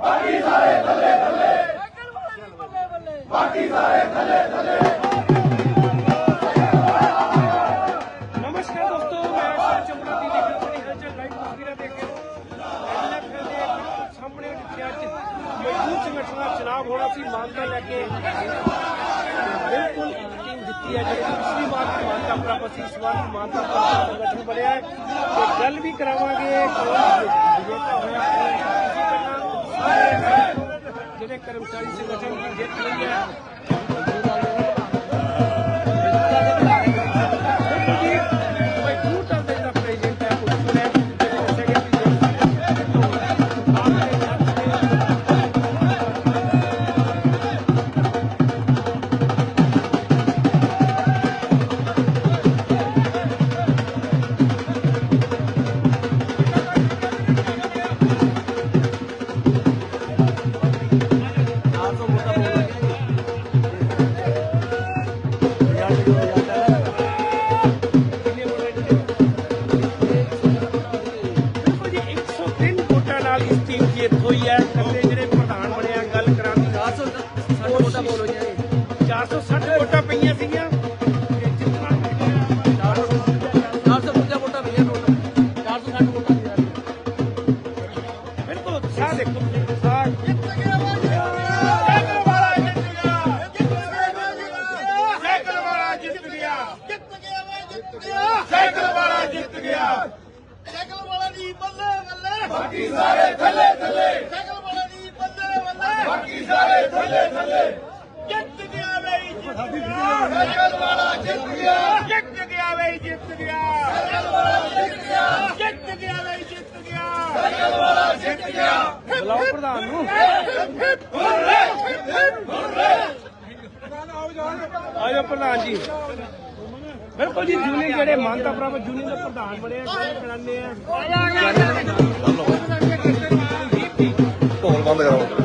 ਬਾਕੀ ਸਾਰੇ ਥੱਲੇ ਥੱਲੇ ਬਾਕੀ ਸਾਰੇ ਥੱਲੇ ਥੱਲੇ ਦਾ ਚੁਣਾਵ ਲੈ ਕੇ ਬਿਲਕੁਲ ਟੀਮ ਦਿੱਤੀ ਹੈ, ਜਿਹੜੀ ਪਿਛਲੀ ਵਾਰ ਮਾਨਤਾ ਪ੍ਰਾਪਤ ਸੀ, ਇਸ ਵਾਰ ਮਾਨਤਾ ਪ੍ਰਾਪਤ ਸੰਗਠਨ ਬਣਿਆ ਹੈ। ਤੇ ਗੱਲ ਵੀ ਕਰਾਵਾਂਗੇ ਵਿਜੇਤਾ ਹੋਇਆ ਜਿਹੜੇ ਕਰਮਚਾਰੀ ਸੰਗਠਨ ਦੀ ਜਿੱਤ ਹੋਈ ਹੈ 460 ਵੋਟਾਂ ਬੋਲੋ ਜੀ 460 ਵੋਟਾਂ ਪਈਆਂ ਸੀਗੀਆਂ। ਬਈ ਜਿੱਤ ਗਿਆ। ਸਾਈਕਲ ਵਾਲਾ ਜਿੱਤ ਗਿਆ। ਜਿੱਤ ਗਿਆ ਬਈ ਜਿੱਤ ਗਿਆ। ਸਾਈਕਲ ਵਾਲਾ ਜਿੱਤ ਗਿਆ। ਜਿੱਤ ਗਿਆ ਬਈ ਜਿੱਤ ਗਿਆ। ਸਾਈਕਲ ਵਾਲਾ ਜਿੱਤ ਗਿਆ। ਬੁਲਾਓ ਪ੍ਰਧਾਨ ਨੂੰ। ਆਜੋ ਪ੍ਰਧਾਨ ਜੀ। ਬਿਲਕੁਲ ਜੀ ਜੂਨੀ ਜਿਹੜੇ ਮਾਨਤਾ ਪ੍ਰਾਪਤ ਜੂਨੀ ਦਾ ਪ੍ਰਧਾਨ ਬਣੇ ਆ ਗੱਲ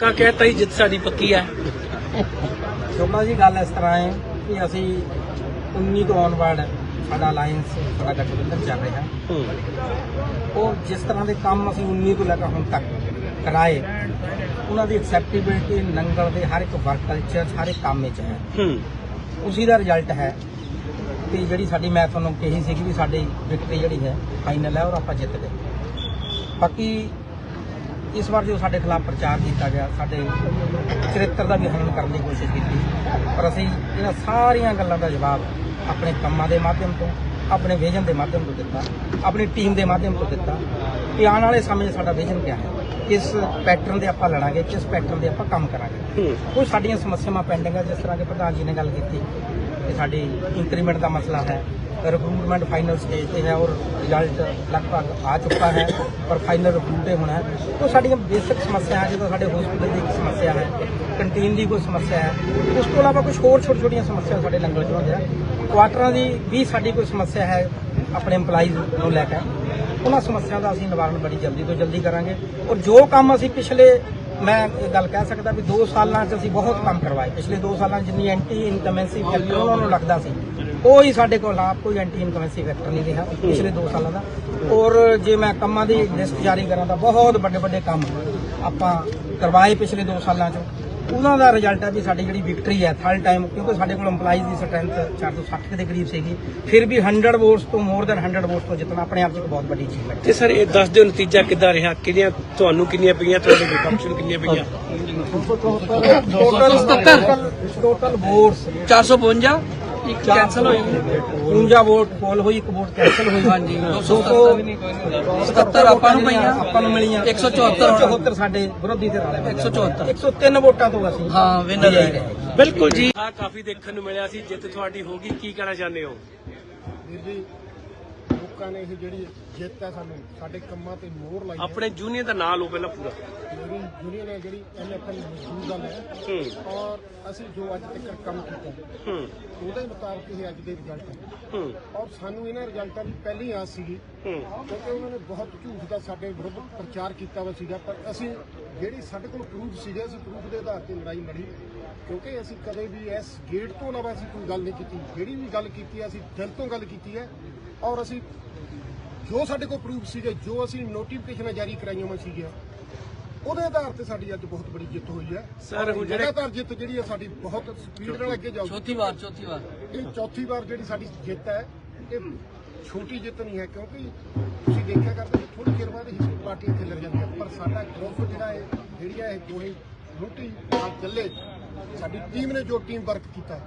ਕਾ ਕਹਤਾ ਹੀ ਜਿੱਤ ਸਾਡੀ ਪੱਕੀ ਹੈ। ਸ਼ੋਭਾ ਜੀ ਗੱਲ ਇਸ ਤਰ੍ਹਾਂ ਹੈ ਕਿ ਅਸੀਂ 19 ਤੋਂ ਔਨਵਰਡ ਸਾਡਾ ਅਲਾਈਅੰਸ ਸਾਡਾ ਗਠਬੰਧਨ ਚੱਲ ਰਿਹਾ। ਔਰ ਜਿਸ ਤਰ੍ਹਾਂ ਦੇ ਕੰਮ ਅਸੀਂ 19 ਤੋਂ ਲੈ ਕੇ ਹੁਣ ਤੱਕ ਕਰਾਏ ਉਹਨਾਂ ਦੀ ਐਕਸੈਪਟੇਬਿਲਟੀ ਨੰਗਲ ਦੇ ਹਰ ਇੱਕ ਵਰਕ ਕਲਚਰ ਹਰ ਇੱਕ ਕੰਮ ਵਿੱਚ ਹੈ। ਉਸੇ ਦਾ ਰਿਜ਼ਲਟ ਹੈ ਕਿ ਜਿਹੜੀ ਸਾਡੀ ਮੈਂ ਤੁਹਾਨੂੰ ਕਹੀ ਸੀ ਕਿ ਸਾਡੀ ਵਿਕਟਰੀ ਜਿਹੜੀ ਹੈ ਫਾਈਨਲ ਹੈ ਔਰ ਆਪਾਂ ਜਿੱਤ ਗਏ। ਬਾਕੀ ਇਸ ਵਾਰ ਜੋ ਸਾਡੇ ਖਿਲਾਫ ਪ੍ਰਚਾਰ ਕੀਤਾ ਗਿਆ, ਸਾਡੇ ਚਰਿੱਤਰ ਦਾ ਵੀ ਹਨਨ ਕਰਨ ਦੀ ਕੋਸ਼ਿਸ਼ ਕੀਤੀ। ਪਰ ਅਸੀਂ ਇਹਨਾਂ ਸਾਰੀਆਂ ਗੱਲਾਂ ਦਾ ਜਵਾਬ ਆਪਣੇ ਕੰਮਾਂ ਦੇ ਮਾਧਿਅਮ ਤੋਂ, ਆਪਣੇ ਵਿਜ਼ਨ ਦੇ ਮਾਧਿਅਮ ਤੋਂ ਦਿੱਤਾ, ਆਪਣੀ ਟੀਮ ਦੇ ਮਾਧਿਅਮ ਤੋਂ ਦਿੱਤਾ ਕਿ ਆਉਣ ਵਾਲੇ ਸਮੇਂ 'ਚ ਸਾਡਾ ਵਿਜ਼ਨ ਕੀ ਹੈ? ਕਿਸ ਪੈਟਰਨ ਦੇ ਆਪਾਂ ਲੜਾਂਗੇ, ਕਿਸ ਪੈਟਰਨ ਦੇ ਆਪਾਂ ਕੰਮ ਕਰਾਂਗੇ? ਹੂੰ ਸਾਡੀਆਂ ਸਮੱਸਿਆਵਾਂ ਪੈਂਡਿੰਗ ਹੈ ਜਿਸ ਤਰ੍ਹਾਂ ਕਿ ਪ੍ਰਧਾਨ ਜੀ ਨੇ ਗੱਲ ਕੀਤੀ ਕਿ ਸਾਡੀ ਇੰਕਰੀਮੈਂਟ ਦਾ ਮਸਲਾ ਹੈ ਰਿਕਰੂਟਮੈਂਟ ਫਾਈਨਲ ਸਟੇਜ ਤੇ ਹੈ ਔਰ ਰਿਜ਼ਲਟ ਲਗਭਗ ਆ ਚੁੱਕਾ ਹੈ, ਪਰ ਫਾਈਨਲ ਰਿਕਰੂਟ ਹੀ ਹੋਣਾ ਹੈ। ਉਹ ਸਾਡੀਆਂ ਬੇਸਿਕ ਸਮੱਸਿਆ ਹੈ ਜਦੋਂ ਸਾਡੇ ਹਸਪੀਟਲ ਦੀ ਇੱਕ ਸਮੱਸਿਆ ਹੈ ਕੰਟੀਨ ਦੀ ਕੋਈ ਸਮੱਸਿਆ ਹੈ, ਉਸ ਤੋਂ ਇਲਾਵਾ ਕੁਝ ਹੋਰ ਛੋਟੀ ਛੋਟੀਆਂ ਸਮੱਸਿਆ ਸਾਡੇ ਲੰਗਰ ਚ ਹੁੰਦੀਆਂ। ਕੁਆਟਰਾਂ ਦੀ ਵੀ ਸਾਡੀ ਕੋਈ ਸਮੱਸਿਆ ਹੈ ਆਪਣੇ EMPLOYEES ਨੂੰ ਲੈ ਕੇ। ਉਹਨਾਂ ਸਮੱਸਿਆ ਦਾ ਅਸੀਂ ਨਿਵਾਰਨ ਬੜੀ ਜਲਦੀ ਤੋਂ ਜਲਦੀ ਕਰਾਂਗੇ। ਔਰ ਜੋ ਕੰਮ ਅਸੀਂ ਪਿਛਲੇ ਮੈਂ ਇਹ ਗੱਲ ਕਹਿ ਸਕਦਾ ਵੀ 2 ਸਾਲਾਂ 'ਚ ਅਸੀਂ ਬਹੁਤ ਕੰਮ ਕਰਵਾਏ। ਪਿਛਲੇ 2 ਸਾਲਾਂ 'ਚ ਜਿੰਨੀ ਐਂਟੀ ਇਨਕਮੈਂਸੀ ਫੈਕਟਰ ਉਹਨਾਂ ਨੂੰ ਲੱਗਦਾ ਸੀ। ਉਹ ਹੀ ਸਾਡੇ ਕੋਲ ਆਪ ਕੋਈ ਐਂਟੀ ਇਨਕਮੈਂਸੀ ਫੈਕਟਰ ਨਹੀਂ ਰਿਹਾ ਪਿਛਲੇ 2 ਸਾਲਾਂ ਦਾ। ਔਰ ਜੇ ਮੈਂ ਕੰਮਾਂ ਦੀ ਲਿਸਟ ਜਾਰੀ ਕਰਾਂ ਤਾਂ ਬਹੁਤ ਵੱਡੇ ਵੱਡੇ ਕੰਮ ਆਪਾਂ ਕਰਵਾਏ ਪਿਛਲੇ 2 ਸਾਲਾਂ 'ਚ। ਉਹਨਾਂ ਦਾ ਰਿਜ਼ਲਟ ਹੈ ਵੀ ਸਾਡੀ ਜਿਹੜੀ ਵਿਕਟਰੀ ਹੈ ਥਰਡ ਟਾਈਮ ਕਿਉਂਕਿ ਸਾਡੇ ਕੋਲ EMPLOYEES ਦੀ ਸਟਰੈਂਥ 460 ਦੇ ਕਰੀਬ ਸੀਗੀ ਫਿਰ ਵੀ 100 ਵੋਟਸ ਤੋਂ ਮੋਰ ਦੈਨ 100 ਵੋਟਸ ਤੋਂ ਜਿੱਤਣਾ ਆਪਣੇ ਆਪ 'ਚ ਇੱਕ ਬਹੁਤ ਵੱਡੀ ਚੀਜ਼ ਹੈ ਤੇ ਸਰ ਇਹ ਦੱਸ ਦਿਓ ਨਤੀਜਾ ਕਿੱਦਾਂ ਰਿਹਾ ਕਿੰਨੀਆਂ ਤੁਹਾਨੂੰ ਕਿੰਨੀਆਂ ਪਈਆਂ ਤੁਹਾਡੇ ਵਿਪਕਸ਼ ਕਿੰਨੀਆਂ ਪਈਆਂ? ਟੋਟਲ ਟੋਟਲ ਵੋਟਸ 452 ਇੱਕ ਕੈਨਸਲ ਹੋਈ। 52 ਵੋਟ ਪੋਲ ਹੋਈ ਇੱਕ ਵੋਟ ਕੈਂਸਲ ਹੋਈ। ਹਾਂਜੀ। 277 ਵੀ ਨਹੀਂ ਕੋਈ ਨਹੀਂ 77 ਆਪਾਂ ਨੂੰ ਪਈਆਂ ਆਪਾਂ ਨੂੰ ਮਿਲੀਆਂ। 174 74 ਸਾਡੇ ਵਿਰੋਧੀ ਧਿਰ ਵਾਲੇ 174 103 ਵੋਟਾਂ ਤੋਂ ਅਸੀਂ। ਹਾਂ ਵਿਨਰ ਰਹੇ ਬਿਲਕੁਲ ਜੀ। ਆ ਕਾਫੀ ਦੇਖਣ ਨੂੰ ਮਿਲਿਆ ਸੀ। ਜਿੱਤ ਤੁਹਾਡੀ ਹੋਗੀ ਕੀ ਕਹਿਣਾ ਚਾਹੁੰਦੇ ਹੋ? ਵੀਰ ਜੀ ਲੋਕਾਂ ਨੇ ਇਹ ਜਿਹੜੀ ਜਿੱਤ ਹੈ ਸਾਨੂੰ ਸਾਡੇ ਕੰਮਾਂ ਤੇ ਮੋਹਰ ਲਾਈ ਹੈ। ਆਪਣੇ ਜੂਨੀਅਰ ਦਾ ਨਾਂ ਲਓ ਪਹਿਲਾਂ ਪੂਰਾ। ਮੇਰੀ ਯੂਨੀਅਨ ਹੈ ਜਿਹੜੀ ਐਨਐਫਐਲ ਮਜ਼ਦੂਰ ਦਲ ਹੈ। ਔਰ ਅਸੀਂ ਜੋ ਅੱਜ ਤੱਕ ਕੰਮ ਕੀਤਾ ਉਹਦੇ ਮੁਤਾਬਕ ਇਹ ਅੱਜ ਦੇ ਰਿਜ਼ਲਟ ਹੈ। ਔਰ ਸਾਨੂੰ ਇਹਨਾਂ ਰਿਜ਼ਲਟਾਂ ਦੀ ਪਹਿਲੀ ਆਸ ਸੀਗੀ ਕਿਉਂਕਿ ਉਹਨਾਂ ਨੇ ਬਹੁਤ ਝੂਠ ਦਾ ਸਾਡੇ ਵਿਰੁੱਧ ਪ੍ਰਚਾਰ ਕੀਤਾ ਵਾ ਸੀਗਾ ਪਰ ਅਸੀਂ ਜਿਹੜੀ ਸਾਡੇ ਕੋਲ ਪ੍ਰੂਫ ਸੀਗੇ ਅਸੀਂ ਪ੍ਰੂਫ ਦੇ ਆਧਾਰ ਤੇ ਲੜਾਈ ਲੜੀ। ਕਿਉਂਕਿ ਅਸੀਂ ਕਦੇ ਵੀ ਇਸ ਗੇਟ ਤੋਂ ਇਲਾਵਾ ਅਸੀਂ ਕੋਈ ਗੱਲ ਨਹੀਂ ਕੀਤੀ। ਜਿਹੜੀ ਵੀ ਗੱਲ ਕੀਤੀ ਅਸੀਂ ਦਿਲ ਤੋਂ ਗੱਲ ਕੀਤੀ ਹੈ। ਔਰ ਅਸੀਂ ਜੋ ਸਾਡੇ ਕੋਲ ਪ੍ਰੂਫ ਸੀਗੇ ਜੋ ਅਸੀਂ ਨੋਟੀਫਿਕੇਸ਼ਨਾਂ ਜਾਰੀ ਕਰਾਈਆਂ ਹੋਈਆਂ ਸੀਗੀਆਂ ਉਹਦੇ ਆਧਾਰ ਤੇ ਸਾਡੀ ਅੱਜ ਬਹੁਤ ਬੜੀ ਜਿੱਤ ਹੋਈ ਹੈ। ਸਰ, ਹੁਣ ਜਿਹੜੇ- ਲਗਾਤਾਰ ਜਿੱਤ ਜਿਹੜੀ ਹੈ ਸਾਡੀ ਬਹੁਤ ਸਪੀਡ ਨਾਲ ਅੱਗੇ ਜਾਊਗੀ ਚੌਥੀ ਵਾਰ ਚੌਥੀ ਵਾਰ। ਇਹ ਚੌਥੀ ਵਾਰ ਜਿਹੜੀ ਸਾਡੀ ਜਿੱਤ ਹੈ ਇਹ ਛੋਟੀ ਜਿੱਤ ਨਹੀਂ ਹੈ ਕਿਉਂਕਿ ਤੁਸੀਂ ਦੇਖਿਆ ਕਰਦੇ ਕਿ ਥੋੜੀ ਚਿਰ ਬਾਅਦ ਹੀ ਪਾਰਟੀਆਂ ਖਿਲਰ ਜਾਂਦੀਆਂ ਪਰ ਸਾਡਾ ਗਰੁੱਪ ਜਿਹੜਾ ਹੈ ਜਿਹੜੀ ਹੈ ਇਹ ਦੋਹੇ ਰੋਟੀ ਨਾਲ ਚੱਲੇ ਸਾਡੀ ਟੀਮ ਨੇ ਜੋ ਟੀਮ ਵਰਕ ਕੀਤਾ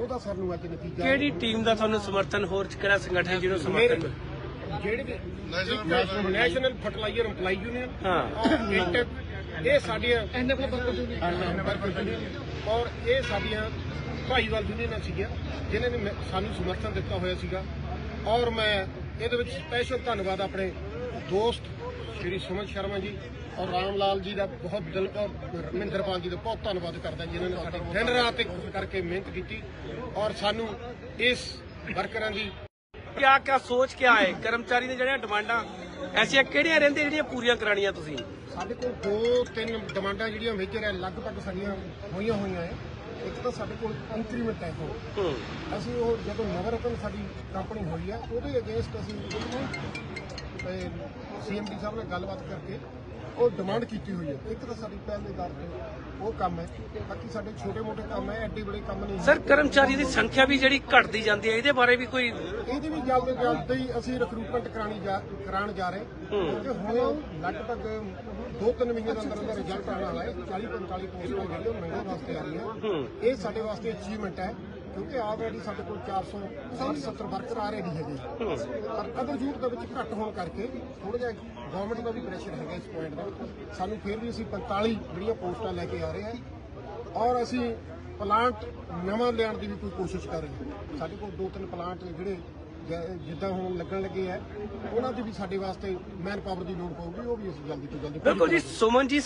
ਉਹਦਾ ਸਾਨੂੰ ਅੱਜ ਨਤੀਜਾ ਕਿਹੜੀ ਟੀਮ ਦਾ ਤੁਹਾਨੂੰ ਸਮਰਥਨ ਹੋਰ ਕਿਹੜਾ ਸੰਗਠਨ ਜਿਹਨੂੰ ਮੇਰੇ ਸਮਰਥਨ ਜਿਹੜੇ ਵੀ ਨੈਸ਼ਨਲ ਫਰਟੀਲਾਈਜ਼ਰ EMPLOYE ਯੂਨੀਅਨ ਹਾਂ। ਇੰਟਕ ਇਹ ਸਾਡੀਆਂ ਔਰ ਇਹ ਸਾਡੀਆਂ ਭਾਈਵਾਲ ਯੂਨੀਅਨਾਂ ਸੀਗੀਆਂ ਜਿਨ੍ਹਾਂ ਨੇ ਸਾਨੂੰ ਸਮਰਥਨ ਦਿੱਤਾ ਹੋਇਆ ਸੀਗਾ। ਔਰ ਮੈਂ ਇਹਦੇ ਵਿੱਚ ਸਪੈਸ਼ਲ ਧੰਨਵਾਦ ਆਪਣੇ ਦੋਸਤ ਸ਼੍ਰੀ ਸੁਮਨ ਸ਼ਰਮਾ ਜੀ ਔਰ ਰਾਮ ਲਾਲ ਜੀ ਦਾ ਬਹੁਤ ਦਿਲ ਔਰ ਰਮਿੰਦਰਪਾਲ ਜੀ ਦਾ ਬਹੁਤ ਧੰਨਵਾਦ ਕਰਦਾ ਜਿਨ੍ਹਾਂ ਨੇ ਸਾਡੀ ਦਿਨ ਰਾਤ ਇੱਕ ਕਰਕੇ ਮਿਹਨਤ ਕੀਤੀ ਔਰ ਸਾਨੂੰ ਇਸ ਵਰਕਰਾਂ ਦੀ ਕਿਆ ਕਿਆ ਸੋਚ ਕਿਆ ਹੈ? ਕਰਮਚਾਰੀ ਦੀਆਂ ਜਿਹੜੀਆਂ ਡਿਮਾਂਡਾਂ ਐਸੀਆਂ ਕਿਹੜੀਆਂ ਰਹਿੰਦੀਆਂ ਜਿਹੜੀਆਂ ਪੂਰੀਆਂ ਕਰਾਣੀਆਂ ਤੁਸੀਂ? ਸਾਡੇ ਕੋਲ ਦੋ ਤਿੰਨ ਡਿਮਾਂਡਾਂ ਜਿਹੜੀਆਂ ਮੇਜਰ ਹੈ ਲਗਭਗ ਸਾਡੀਆਂ ਹੋਈਆਂ ਹੋਈਆਂ ਹੈ। ਇੱਕ ਤਾਂ ਸਾਡੇ ਕੋਲ ਇੰਕਰੀਮੈਂਟ ਹੈ ਉਹ। ਅਸੀਂ ਉਹ ਜਦੋਂ ਨਵਰਤਨ ਸਾਡੀ ਕੰਪਨੀ ਹੋਈ ਹੈ ਉਹਦੇ ਅਗੇਂਸਟ ਅਸੀਂ ਸੀਐਮਡੀ ਸਾਹਿਬ ਨਾਲ ਗੱਲਬਾਤ ਕਰਕੇ ਉਹ ਡਿਮਾਂਡ ਕੀਤੀ ਹੋਈ ਹੈ। ਇੱਕ ਤਾਂ ਸਾਡੀ ਪਹਿਲ ਦੇ ਦਰ ਤੇ ਉਹ ਕੰਮ ਹੈ। ਬਾਕੀ ਸਾਡੇ ਛੋਟੇ ਮੋਟੇ ਕੰਮ ਹੈ ਐਡੇ ਬੜੇ ਕੰਮ ਨਹੀਂ ਸਰ ਕਰਮਚਾਰੀ ਦੀ ਸੰਖਿਆ ਵੀ ਜਿਹੜੀ ਘਟਦੀ ਜਾਂਦੀ ਹੈ ਇਹਦੇ ਬਾਰੇ ਵੀ ਕੋਈ ਇਹਦੀ ਵੀ ਜਲਦ ਜਲਦ ਹੀ ਅਸੀਂ ਰਿਕਰੂਟਮੈਂਟ ਕਰਾਣੀ ਜਾ ਕਰਾਉਣ ਜਾ ਰਹੇ ਕਿਉਂਕਿ ਹੁਣ ਲਗਭਗ ਦੋ ਤਿੰਨ ਮਹੀਨੇ ਦੇ ਅੰਦਰ ਅੰਦਰ ਰਿਜ਼ਲਟ ਆਉਣ ਵਾਲਾ ਹੈ। 40 45 ਪੋਸਟਾਂ ਜਿਹੜੀਆਂ ਉਹ ਮੰਗਣ ਵਾਸਤੇ ਆ ਰਹੀਆਂ। ਇਹ ਸਾਡੇ ਵਾਸਤੇ ਅਚੀਵਮੈਂਟ ਹੈ। ਕਿਉਂਕਿ ਆਲਰੇਡੀ ਸਾਡੇ ਕੋਲ 460 70 ਵਰਕਰ ਆ ਰਹੇ ਹੈਗੇ। ਪਰ ਅਦਰ ਯੂਥ ਦੇ ਵਿੱਚ ਘੱਟ ਹੋਣ ਕਰਕੇ ਥੋੜਾ ਜਿਹਾ ਗਵਰਨਮੈਂਟ ਦਾ ਵੀ ਪ੍ਰੈਸ਼ਰ ਹੈਗਾ ਇਸ ਪੁਆਇੰਟ ਦਾ। ਸਾਨੂੰ ਫਿਰ ਵੀ ਅਸੀਂ 45 ਜਿਹੜੀਆਂ ਪੋਸਟਾਂ ਲੈ ਕੇ ਆ ਰਹੇ ਹਾਂ ਔਰ ਅਸੀਂ ਪਲਾਂਟ ਨਵਾਂ ਲਿਆਉਣ ਦੀ ਵੀ ਕੋਈ ਕੋਸ਼ਿਸ਼ ਕਰ ਰਹੇ ਹਾਂ। ਸਾਡੇ ਕੋਲ ਦੋ ਤਿੰਨ ਪਲਾਂਟ ਨੇ ਜਿਹੜੇ ਜਿੱਦਾਂ ਹੁਣ ਲੱਗਣ ਲੱਗੇ ਆ ਉਹਨਾਂ ਦੀ ਵੀ ਸਾਡੇ ਵਾਸਤੇ ਮੈਨ ਪਾਵਰ ਦੀ ਲੋੜ ਪਊਗੀ ਉਹ ਵੀ ਅਸੀਂ ਜਲਦੀ ਤੋਂ ਜਲਦੀ ਬਿਲਕੁਲ ਜੀ ਸੁਮਨ ਜੀ